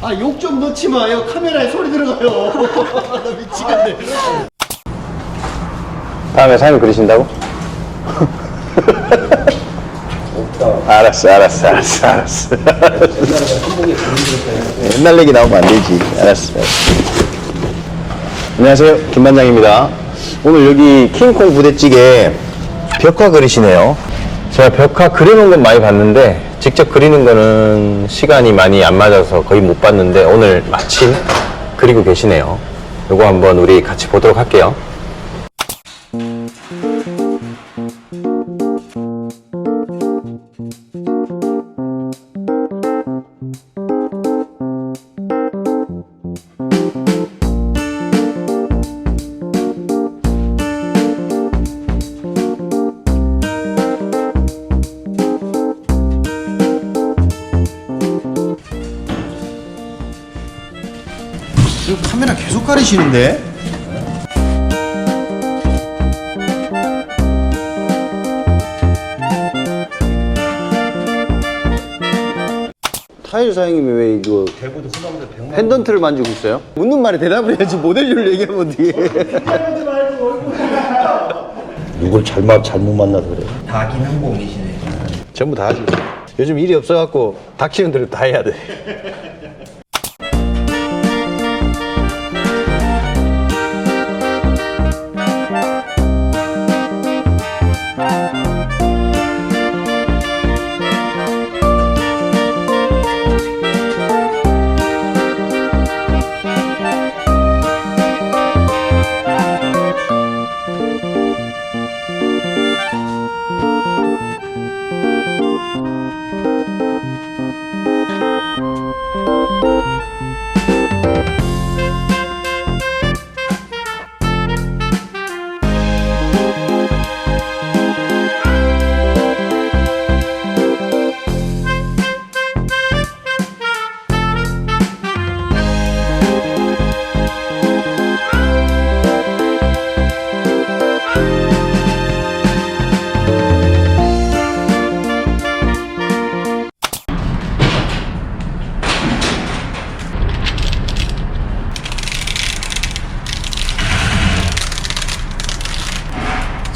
아 욕 좀 넣지 마요 카메라에 소리 들어가요 나 미치겠네 다음에 사진 그리신다고? 알았어, 알았어, 알았어, 알았어. 옛날 얘기 나오면 안 되지. 알았어. 안녕하세요, 김반장입니다. 오늘 여기 킹콩 부대찌개 벽화 그리시네요. 제가 벽화 그리는 건 많이 봤는데 직접 그리는 거는 시간이 많이 안 맞아서 거의 못 봤는데 오늘 마침 그리고 계시네요. 요거 한번 우리 같이 보도록 할게요. 계속 가리시는데 타일 사장님이 왜 이거 펜던트를 만지고 있어요? 묻는 말에 대답을 해야지 모델료를 얘기하면 어떻게 누굴 잘못 잘못 만나서 그래. 다 기능공이시네. 전부 다 하지. 요즘 일이 없어갖고 닥치는 대로 다 해야 돼.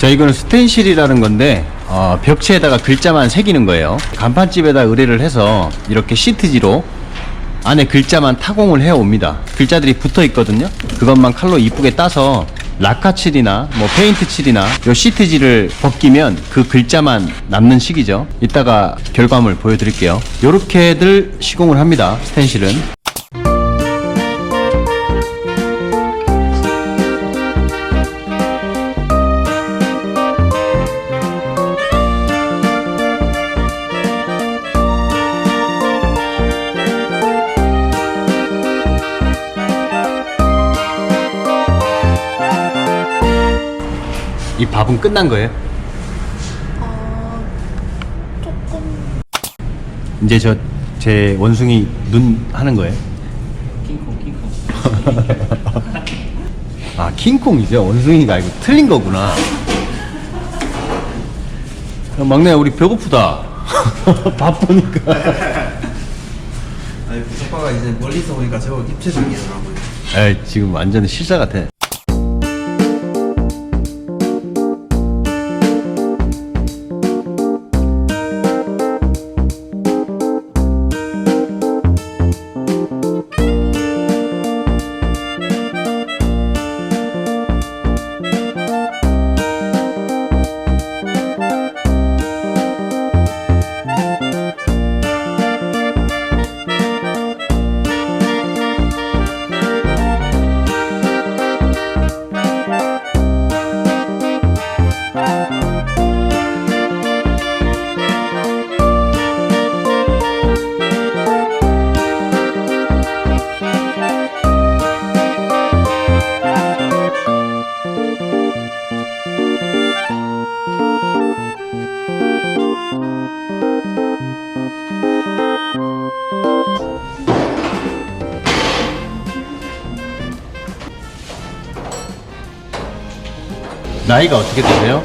자 이거는 스텐실이라는 건데 어, 벽체에다가 글자만 새기는 거예요. 간판집에다 의뢰를 해서 이렇게 시트지로 안에 글자만 타공을 해 옵니다. 글자들이 붙어 있거든요. 그것만 칼로 이쁘게 따서 라카 칠이나 뭐 페인트 칠이나 요 시트지를 벗기면 그 글자만 남는 식이죠. 이따가 결과물 보여드릴게요. 요렇게들 시공을 합니다 스텐실은 이 밥은 끝난 거예요? 조금 이제 저 제 원숭이 눈 하는 거예요? 킹콩 킹콩. 아 킹콩이죠 원숭이가 아니고 틀린 거구나 야, 막내야 우리 배고프다 바쁘니까 아니 부속파가 이제 멀리서 오니까 저거 입체적이더라고요. 에이 지금 완전 실사 같아 나이가 어떻게 되세요?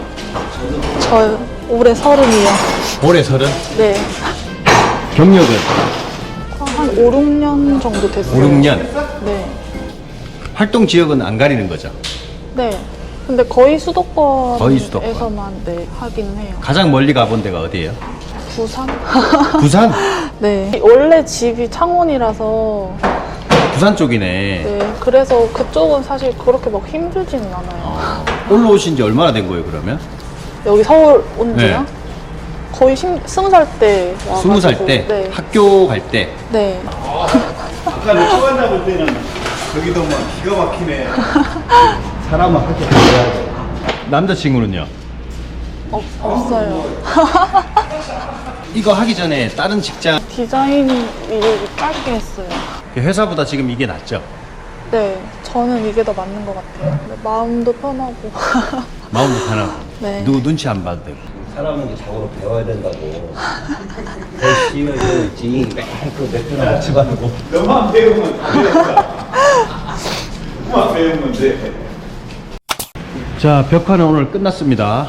저 올해 서른이요. 올해 서른 네. 경력은 5, 6년 정도 됐어요. 5, 6년. 네. 활동 지역은 안 가리는 거죠. 네. 근데 거의 수도권에서만 거의 수도권. 네, 하긴 해요. 가장 멀리 가본 데가 어디예요? 부산? 부산? 네. 원래 집이 창원이라서 부산 쪽이네. 네. 그래서 그쪽은 사실 그렇게 막 힘들지는 않아요. 어, 올라오신 지 얼마나 된 거예요, 그러면? 여기 서울 온 지요? 네. 거의 심, 스무 살 때. 스무 살 와가지고. 때, 네. 학교 갈 때. 네. 아까 내 초반 잡을 때는 저기도 막 기가 막히네. 사람은 하게 해야 돼. 남자친구는요? 없, 없어요. 이거 하기 전에 다른 직장 디자인 일을 짧게 했어요. 회사보다 지금 이게 낫죠? 네. 저는 이게 더 맞는 것 같아요. 네, 마음도 편하고. 마음도 편하고 네. 누구 눈치 안 봐도 되고 사람은 이제 자고로 배워야 된다고. 열심히 해야지. 그 매끈하고 집안하고. 너만 배우면 안 된다. 너만 배우면 돼. 자 벽화는 오늘 끝났습니다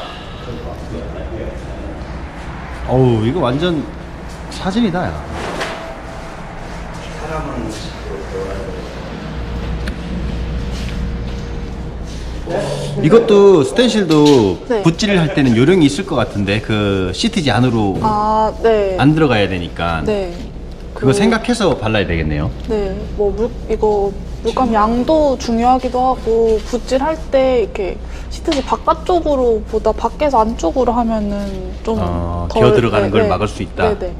어우 이거 완전 사진이다 야 이것도 스텐실도 네. 붓질을 할 때는 요령이 있을 것 같은데 그 시트지 안으로 아, 네. 안 들어가야 되니까 네. 그거 그- 생각해서 발라야 되겠네요 네. 뭐, 물, 이거, 물감 양도 중요하기도 하고, 붓질 할 때 이렇게 시트지 바깥쪽으로 보다 밖에서 안쪽으로 하면은 좀. 어, 덜- 기어 들어가는 네, 걸 네. 막을 수 있다. 네네.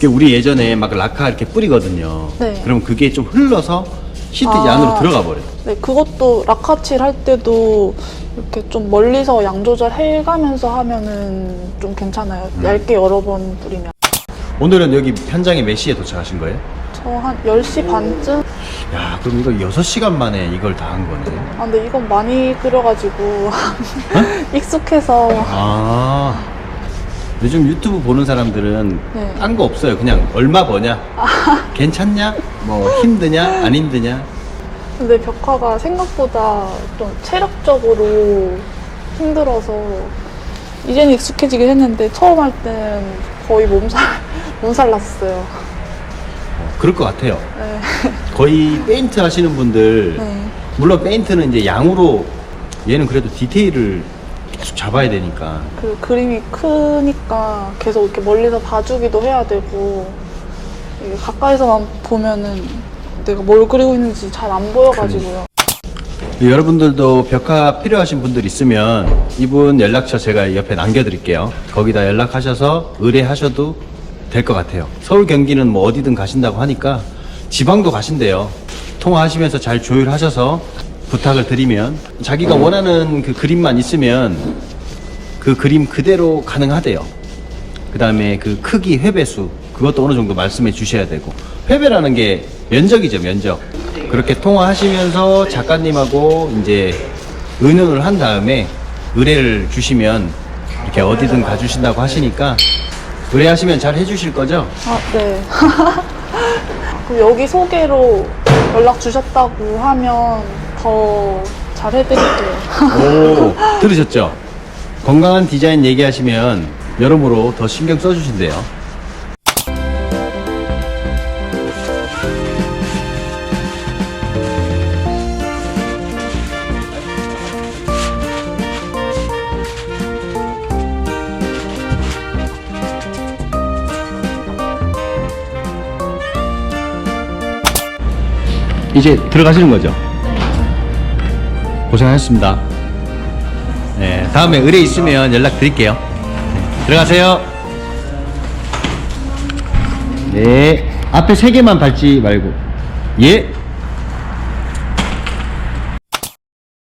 그 우리 예전에 막 라카 이렇게 뿌리거든요 네. 그럼 그게 좀 흘러서 시트지 아. 안으로 들어가 버려 네, 그것도 라카칠 할 때도 이렇게 좀 멀리서 양 조절 해가면서 하면은 좀 괜찮아요. 음. 얇게 여러 번 뿌리면. 오늘은 여기 현장에 몇 시에 도착하신 거예요? 저 한 10시 반쯤? 야, 그럼 이거 6시간 만에 이걸 다 한 거네. 아, 근데 이건 많이 그려가지고 익숙해서 아. 요즘 유튜브 보는 사람들은 네. 딴 거 없어요. 그냥 얼마 버냐? 괜찮냐? 뭐 힘드냐? 안 힘드냐? 근데 벽화가 생각보다 좀 체력적으로 힘들어서 이제는 익숙해지긴 했는데 처음 할 때는 거의 몸살 몸살 났어요. 어, 그럴 것 같아요. 네. 거의 페인트 하시는 분들 네. 물론 페인트는 이제 양으로 얘는 그래도 디테일을 계속 잡아야 되니까 그 그림이 크니까 계속 이렇게 멀리서 봐주기도 해야 되고 이게 가까이서만 보면은 내가 뭘 그리고 있는지 잘 안 보여가지고요. 여러분들도 벽화 필요하신 분들 있으면 이분 연락처 제가 옆에 남겨드릴게요. 거기다 연락하셔서 의뢰하셔도 될 것 같아요. 서울 경기는 뭐 어디든 가신다고 하니까 지방도 가신대요. 통화하시면서 잘 조율하셔서 부탁을 드리면 자기가 원하는 그 그림만 있으면 그 그림 그대로 가능하대요. 그 다음에 그 크기 회배수 그것도 어느 정도 말씀해 주셔야 되고 회배라는 게 면적이죠 면적 그렇게 통화하시면서 작가님하고 이제 의논을 한 다음에 의뢰를 주시면 이렇게 어디든 가주신다고 하시니까 의뢰하시면 잘 해주실 거죠? 아 네. 그럼 여기 소개로 연락 주셨다고 하면 더 잘 해드릴게요. 오 들으셨죠? 건강한 디자인 얘기하시면 여러모로 더 신경 써주신대요. 이제 들어가시는 거죠? 고생하셨습니다. 네, 다음에 의뢰 있으면 연락 드릴게요. 네, 들어가세요. 네, 앞에 세 개만 밟지 말고. 예.